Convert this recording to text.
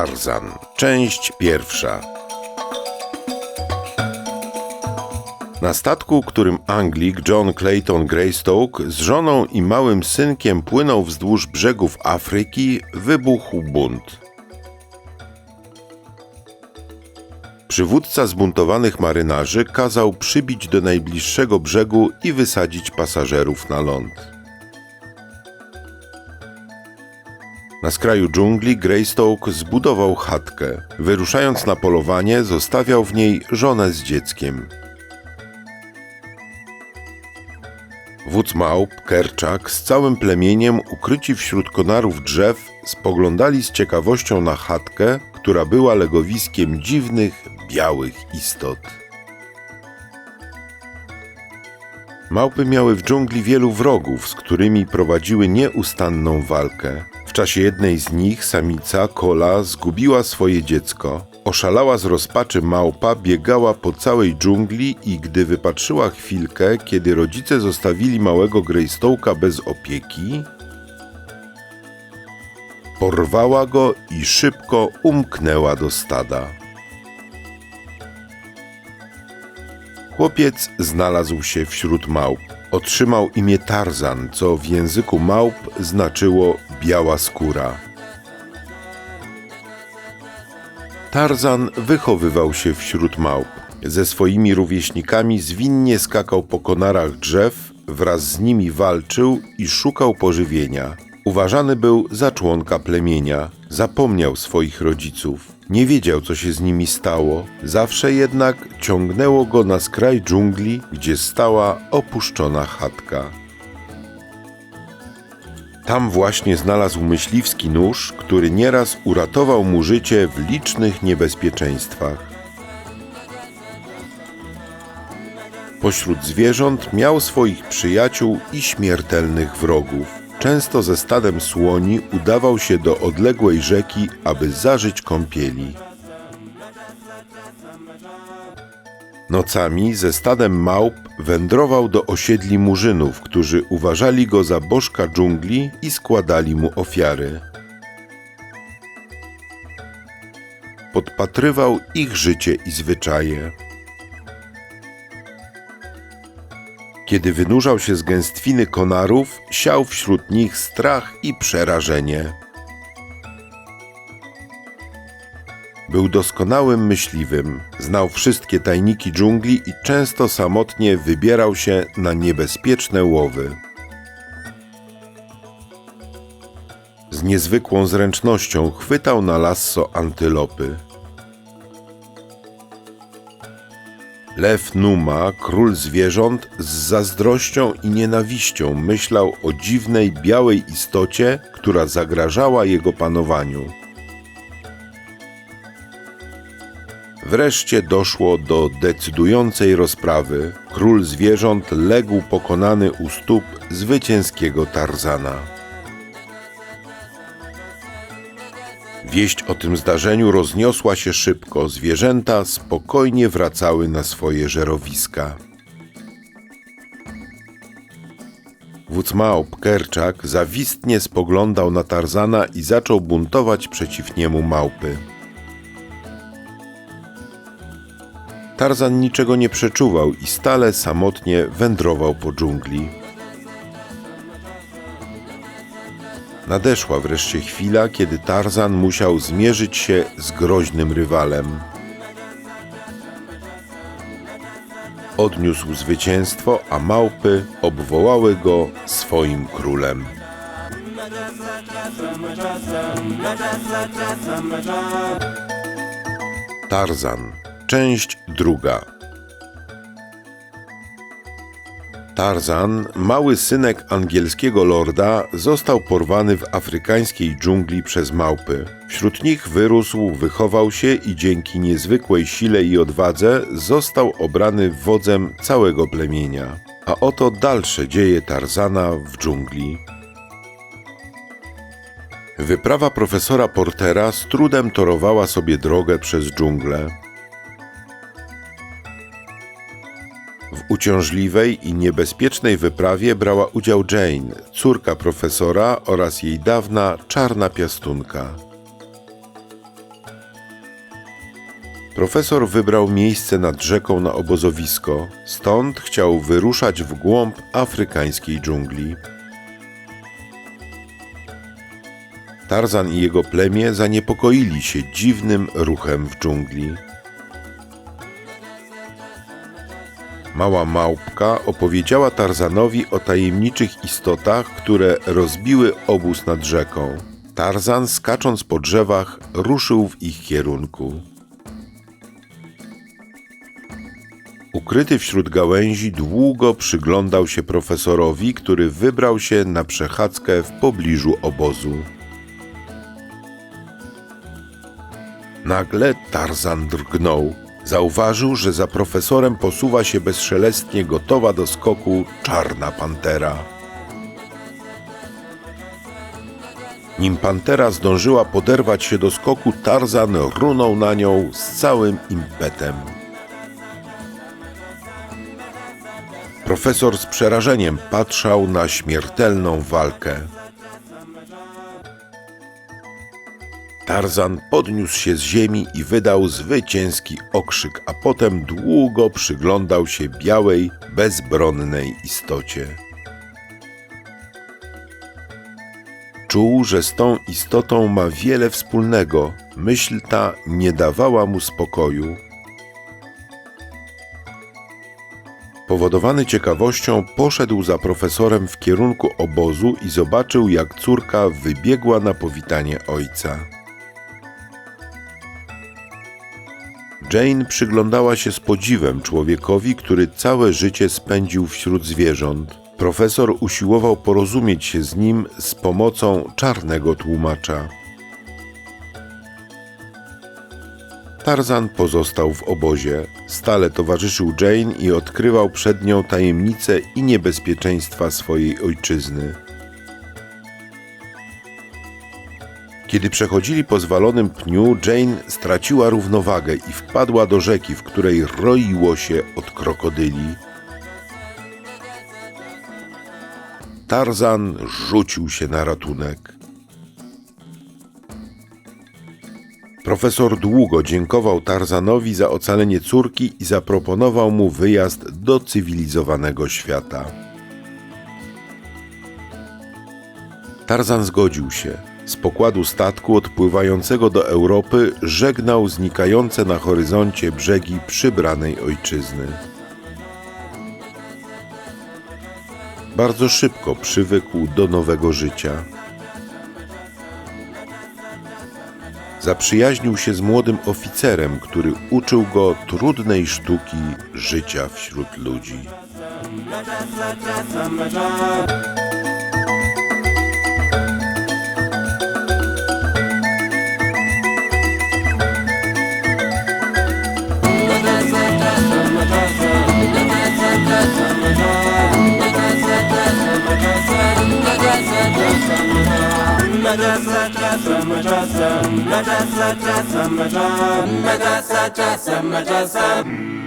Tarzan, część pierwsza. Na statku, którym Anglik John Clayton Greystoke z żoną i małym synkiem płynął wzdłuż brzegów Afryki, wybuchł bunt. Przywódca zbuntowanych marynarzy kazał przybić do najbliższego brzegu i wysadzić pasażerów na ląd. Na skraju dżungli Greystoke zbudował chatkę. Wyruszając na polowanie, zostawiał w niej żonę z dzieckiem. Wódz małp, Kerczak, z całym plemieniem, ukryci wśród konarów drzew, spoglądali z ciekawością na chatkę, która była legowiskiem dziwnych, białych istot. Małpy miały w dżungli wielu wrogów, z którymi prowadziły nieustanną walkę. Czasie jednej z nich samica kola zgubiła swoje dziecko. Oszalała z rozpaczy małpa, biegała po całej dżungli i gdy wypatrzyła chwilkę, kiedy rodzice zostawili małego Greystołka bez opieki, porwała go i szybko umknęła do stada. Chłopiec znalazł się wśród małp. Otrzymał imię Tarzan, co w języku małp znaczyło biała skóra. Tarzan wychowywał się wśród małp. Ze swoimi rówieśnikami zwinnie skakał po konarach drzew, wraz z nimi walczył i szukał pożywienia. Uważany był za członka plemienia. Zapomniał swoich rodziców. Nie wiedział, co się z nimi stało. Zawsze jednak ciągnęło go na skraj dżungli, gdzie stała opuszczona chatka. Tam właśnie znalazł myśliwski nóż, który nieraz uratował mu życie w licznych niebezpieczeństwach. Pośród zwierząt miał swoich przyjaciół i śmiertelnych wrogów. Często ze stadem słoni udawał się do odległej rzeki, aby zażyć kąpieli. Nocami ze stadem małp wędrował do osiedli murzynów, którzy uważali go za bożka dżungli i składali mu ofiary. Podpatrywał ich życie i zwyczaje. Kiedy wynurzał się z gęstwiny konarów, siał wśród nich strach i przerażenie. Był doskonałym myśliwym, znał wszystkie tajniki dżungli i często samotnie wybierał się na niebezpieczne łowy. Z niezwykłą zręcznością chwytał na lasso antylopy. Lew Numa, król zwierząt, z zazdrością i nienawiścią myślał o dziwnej białej istocie, która zagrażała jego panowaniu. Wreszcie doszło do decydującej rozprawy. Król zwierząt legł pokonany u stóp zwycięskiego Tarzana. Wieść o tym zdarzeniu rozniosła się szybko. Zwierzęta spokojnie wracały na swoje żerowiska. Wódz małp Kerczak zawistnie spoglądał na Tarzana i zaczął buntować przeciw niemu małpy. Tarzan niczego nie przeczuwał i stale samotnie wędrował po dżungli. Nadeszła wreszcie chwila, kiedy Tarzan musiał zmierzyć się z groźnym rywalem. Odniósł zwycięstwo, a małpy obwołały go swoim królem. Tarzan, część druga. Tarzan, mały synek angielskiego lorda, został porwany w afrykańskiej dżungli przez małpy. Wśród nich wyrósł, wychował się i dzięki niezwykłej sile i odwadze został obrany wodzem całego plemienia. A oto dalsze dzieje Tarzana w dżungli. Wyprawa profesora Portera z trudem torowała sobie drogę przez dżunglę. Uciążliwej i niebezpiecznej wyprawie brała udział Jane, córka profesora oraz jej dawna czarna piastunka. Profesor wybrał miejsce nad rzeką na obozowisko, stąd chciał wyruszać w głąb afrykańskiej dżungli. Tarzan i jego plemię zaniepokoili się dziwnym ruchem w dżungli. Mała małpka opowiedziała Tarzanowi o tajemniczych istotach, które rozbiły obóz nad rzeką. Tarzan, skacząc po drzewach, ruszył w ich kierunku. Ukryty wśród gałęzi, długo przyglądał się profesorowi, który wybrał się na przechadzkę w pobliżu obozu. Nagle Tarzan drgnął. Zauważył, że za profesorem posuwa się bezszelestnie gotowa do skoku czarna pantera. Nim pantera zdążyła poderwać się do skoku, Tarzan runął na nią z całym impetem. Profesor z przerażeniem patrzał na śmiertelną walkę. Tarzan podniósł się z ziemi i wydał zwycięski okrzyk, a potem długo przyglądał się białej, bezbronnej istocie. Czuł, że z tą istotą ma wiele wspólnego. Myśl ta nie dawała mu spokoju. Powodowany ciekawością, poszedł za profesorem w kierunku obozu i zobaczył, jak córka wybiegła na powitanie ojca. Jane przyglądała się z podziwem człowiekowi, który całe życie spędził wśród zwierząt. Profesor usiłował porozumieć się z nim z pomocą czarnego tłumacza. Tarzan pozostał w obozie. Stale towarzyszył Jane i odkrywał przed nią tajemnice i niebezpieczeństwa swojej ojczyzny. Kiedy przechodzili po zwalonym pniu, Jane straciła równowagę i wpadła do rzeki, w której roiło się od krokodyli. Tarzan rzucił się na ratunek. Profesor długo dziękował Tarzanowi za ocalenie córki i zaproponował mu wyjazd do cywilizowanego świata. Tarzan zgodził się. Z pokładu statku odpływającego do Europy żegnał znikające na horyzoncie brzegi przybranej ojczyzny. Bardzo szybko przywykł do nowego życia. Zaprzyjaźnił się z młodym oficerem, który uczył go trudnej sztuki życia wśród ludzi. Madrasa, madrasa, madrasa, madrasa, madrasa, madrasa, madrasa.